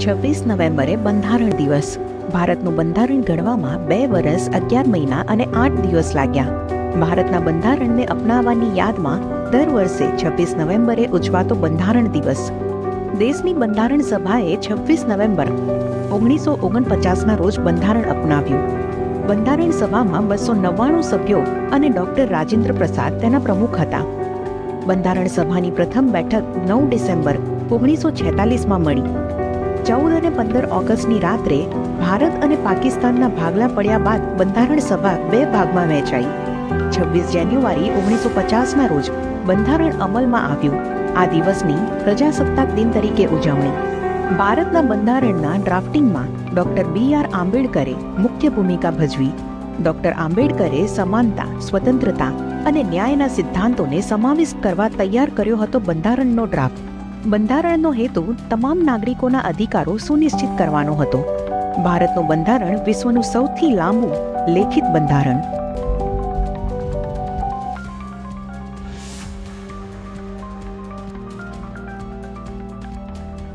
છવ્વીસ નવેમ્બરે બંધારણ દિવસ. ભારતનું બંધારણ ઘડવામાં બે વર્ષ અગિયાર મહિના અને આઠ દિવસ લાગ્યા. ભારતના બંધારણને અપનાવવાની યાદમાં દર વર્ષે છવ્વીસ નવેમ્બરે ઉજવાતો બંધારણ દિવસ. દેશની બંધારણ સભાએ છવ્વીસ નવેમ્બર, ઓગણીસો ઓગણપચાસના રોજ બંધારણ અપનાવ્યું. બંધારણ સભામાં બસો નવ્વાણું સભ્યો અને ડોક્ટર રાજેન્દ્ર પ્રસાદ તેના પ્રમુખ હતા. બંધારણ સભાની પ્રથમ બેઠક નવ ડિસેમ્બર, ઓગણીસો છેતાલીસમાં મળી. અને પંદર ઓગસ્ટની રાત્રે ભારત અને પાકિસ્તાનના ભાગલા પડ્યા બાદ બંધારણ સભા બે ભાગમાં વહેંચાઈ. છવ્વીસ જાન્યુઆરી ઓગણીસો પચાસના રોજ બંધારણ અમલમાં આવ્યું. આ દિવસની પ્રજાસત્તાક દિન તરીકે ઉજવણી. ભારતના બંધારણના ડ્રાફ્ટિંગમાં ડોક્ટર બી આર આંબેડકરે મુખ્ય ભૂમિકા ભજવી. ડોક્ટર આંબેડકરે સમાનતા, સ્વતંત્રતા અને ન્યાયના સિદ્ધાંતોને સમાવિષ્ટ કરવા તૈયાર કર્યો હતો બંધારણનો ડ્રાફ્ટ. બંધારણનો હેતુ તમામ નાગરિકોના અધિકારો સુનિશ્ચિત કરવાનો હતો. ભારતનું બંધારણ વિશ્વનું સૌથી લાંબુ લેખિત બંધારણ